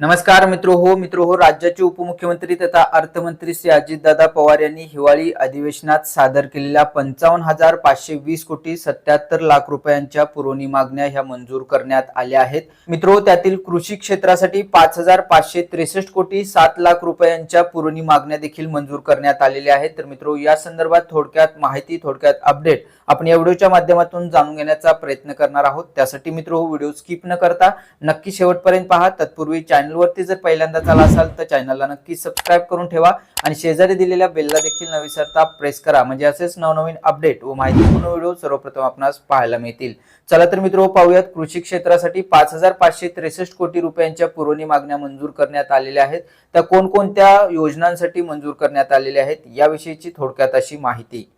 नमस्कार मित्र हो मित्र हो राज्याचे उपमुख्यमंत्री तथा अर्थमंत्री श्री अजितदादा पवार यांनी हिवाळी अधिवेशनात सादर केलेल्या पंचावन्न हजार पाचशे वीस कोटी सत्याहत्तर लाख रुपयांच्या पुरवणी मागण्या ह्या मंजूर करण्यात आल्या आहेत. मित्र हो त्यातील कृषी क्षेत्रासाठी पाच हजार पाचशे त्रेसष्ट कोटी सात लाख रुपयांच्या पुरवणी मागण्या देखील मंजूर करण्यात आलेल्या आहेत. तर मित्रो या संदर्भात थोडक्यात माहिती थोडक्यात अपडेट आपण या व्हिडिओच्या माध्यमातून जाणून घेण्याचा प्रयत्न करणार आहोत. त्यासाठी मित्र हो व्हिडिओ स्किप न करता नक्की शेवटपर्यंत पहा. तत्पूर्वी चॅनल चॅनलवरती जर पहिल्यांदा आला असाल तर चॅनलला नक्की सबस्क्राईब करून ठेवा आणि शेजारी दिलेल्या बेलला देखील न विसरता प्रेस करा. म्हणजे असेच नवनवीन अपडेट व माहितीपूर्ण व्हिडिओ सर्वप्रथम आपणास पाहायला मिळतील. चला तर मित्र पाहूयात. कृषी क्षेत्रासाठी पाच हजार पाचशे त्रेसष्ट कोटी रुपयांच्या पुरवणी मागण्या मंजूर करण्यात आलेल्या आहेत. त्या कोणकोणत्या योजनांसाठी मंजूर करण्यात आलेल्या आहेत याविषयीची थोडक्यात अशी माहिती.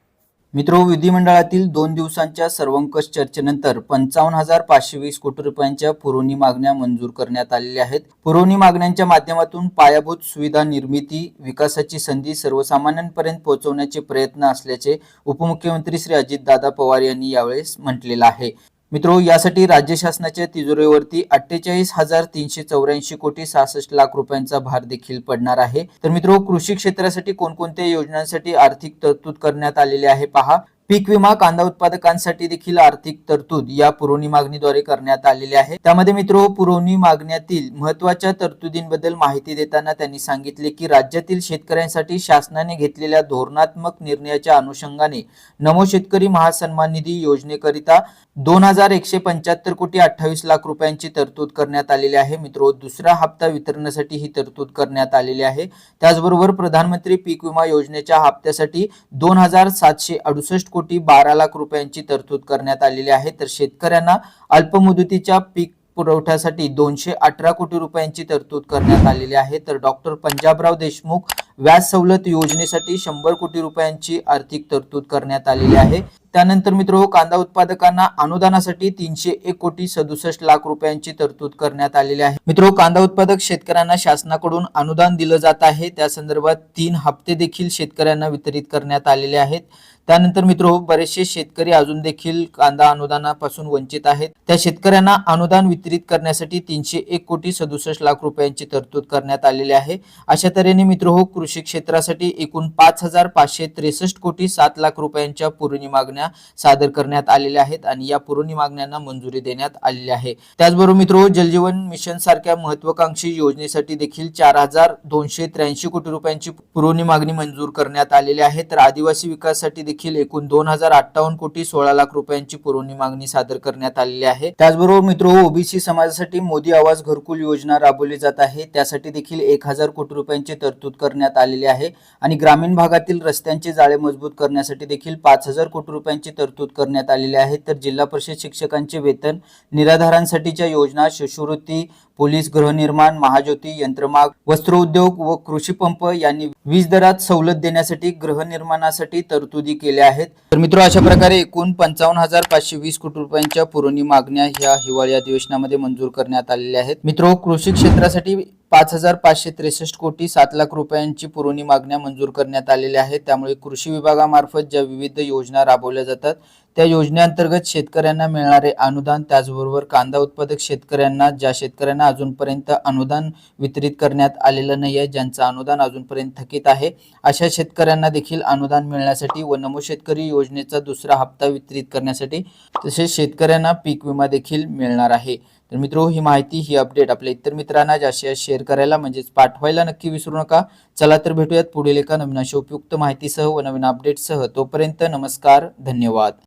मित्र विधिमंडळातील दोन दिवसांच्या सर्वंकष चर्चेनंतर पंचावन्न हजार पाचशे वीस कोटी रुपयांच्या पुरवणी मागण्या मंजूर करण्यात आलेल्या आहेत. पुरवणी मागण्यांच्या माध्यमातून पायाभूत सुविधा निर्मिती विकासाची संधी सर्वसामान्यांपर्यंत पोहोचवण्याचे प्रयत्न असल्याचे उपमुख्यमंत्री श्री अजितदादा पवार यांनी यावेळेस म्हटलेलं आहे. मित्रो यासाठी राज्य शासनाच्या तिजोरीवरती अठ्ठेचाळीस हजार तीनशे चौऱ्याऐंशी कोटी सहासष्ट लाख रुपयांचा भार देखील पडणार आहे. तर मित्रो कृषी क्षेत्रासाठी कोणकोणत्या योजनांसाठी आर्थिक तरतूद करण्यात आलेली आहे? पहा. पीक विमा कांदा उत्पादकांसाठी देखील आर्थिक तरतूद या पुरवणी मागणीद्वारे करण्यात आलेली आहे. त्यामध्ये मित्र पुरवणी मागण्यातील महत्त्वाच्या तरतुदींबद्दल माहिती देताना त्यांनी सांगितले की राज्यातील शेतकऱ्यांसाठी शासनाने घेतलेल्या धोरणात्मक निर्णयाच्या अनुषंगाने नमो शेतकरी महासन्मान निधी योजनेकरिता दोन हजार एकशे पंच्याहत्तर कोटी अठ्ठावीस लाख रुपयांची तरतूद करण्यात आलेली आहे. मित्र दुसरा हप्ता वितरणासाठी ही तरतूद करण्यात आलेली आहे. त्याचबरोबर प्रधानमंत्री पीक विमा योजनेच्या हप्त्यासाठी दोन हजार सातशे अडुसष्ट कोटी बारा लाख रुपयांची तरतूद करण्यात आलेली आहे. तर शेतकऱ्यांना अल्पमुदतीच्या पीक पुरवठ्यासाठी दोनशे अठरा कोटी रुपयांची तरतूद करण्यात आलेली आहे. तर डॉक्टर पंजाबराव देशमुख व्याज सवलत योजनेसाठी शंभर कोटी रुपयांची आर्थिक तरतूद करण्यात आलेली आहे. त्यानंतर मित्र कांदा उत्पादकांना अनुदानासाठी तीनशे एक कोटी सदुसष्ट लाख रुपयांची तरतूद करण्यात आलेली आहे. मित्र कांदा उत्पादक शेतकऱ्यांना शासनाकडून अनुदान दिलं जात आहे. त्या संदर्भात तीन हप्ते देखील शेतकऱ्यांना वितरित करण्यात आलेले आहेत. त्यानंतर मित्र बरेचसे शेतकरी अजून देखील कांदा अनुदानापासून वंचित आहेत. त्या शेतकऱ्यांना अनुदान वितरित करण्यासाठी तीनशे एक कोटी सदुसष्ट लाख रुपयांची तरतूद करण्यात आलेली आहे. अशा तऱ्हेने मित्र हो कृषी क्षेत्रासाठी एकूण पाच हजार पाचशे त्रेसष्ट कोटी सात लाख रुपयांच्या पुरवणी मागण्या सादर करण्यात आलेल्या आहेत आणि या पुरवणी मागण्यांना मंजुरी देण्यात आलेली आहे. त्याचबरोबर मित्र जलजीवन मिशन सारख्या महत्वाकांक्षी योजनेसाठी देखील चार हजार दोनशे त्र्याऐंशी कोटी रुपयांची पुरवणी मागणी मंजूर करण्यात आलेली आहे. तर आदिवासी विकासासाठी देखील एकूण दोन हजार अठ्ठावन्न कोटी सोळा लाख रुपयांची पुरवणी मागणी सादर करण्यात आलेली आहे. त्याचबरोबर मित्र ओबीसी समाजासाठी मोदी आवाज घरकुल योजना राबवली जात आहे. त्यासाठी देखील एक हजार कोटी रुपयांची तरतूद करण्यात आलेली आहे. आणि ग्रामीण भागातील रस्त्यांचे जाळे मजबूत करण्यासाठी देखील पाच हजार कोटी रुपये रुपयांची तरतूद करण्यात आलेली आहे. तर जिल्हा परिषद शिक्षकांचे वेतन निराधारांसाठीच्या योजना शिष्यवृत्ती पोलीस गृहनिर्माण महाज्योती यंत्रमाग वस्त्रोद्योग व कृषी पंप यांनी वीज दरात सवलत देण्यासाठी गृहनिर्माणासाठी तरतुदी केल्या आहेत. तर मित्र अशा प्रकारे एकूण पंचावन्न हजार पाचशे वीस कोटी रुपयांच्या पुरवणी मागण्या ह्या हिवाळी अधिवेशनामध्ये मंजूर करण्यात आलेल्या आहेत. मित्र कृषी क्षेत्रासाठी पाच हजार पाचशे त्रेसष्ट कोटी सात लाख रुपयांची पुरवणी मागण्या मंजूर करण्यात आलेल्या आहेत. त्यामुळे कृषी विभागामार्फत ज्या विविध योजना राबवल्या जातात त्या योजनेअंतर्गत शेतकऱ्यांना मिळणारे अनुदान त्याचबरोबर कांदा उत्पादक शेतकऱ्यांना ज्या शेतकऱ्यांना अजूनपर्यंत अनुदान वितरित करण्यात आलेलं नाही आहे ज्यांचं अनुदान अजूनपर्यंत थकीत आहे अशा शेतकऱ्यांना देखील अनुदान मिळण्यासाठी व नमो शेतकरी योजनेचा दुसरा हप्ता वितरित करण्यासाठी तसेच शेतकऱ्यांना पीक विमा देखील मिळणार आहे. तर मित्रो ही माहिती ही अपडेट आपल्या इतर मित्रांना जास्तीत जास्त शेअर करायला म्हणजेच पाठवायला नक्की विसरू नका. चला तर भेटूयात पुढील एका नवीन अशा उपयुक्त माहितीसह व नवीन अपडेटसह तोपर्यंत नमस्कार धन्यवाद.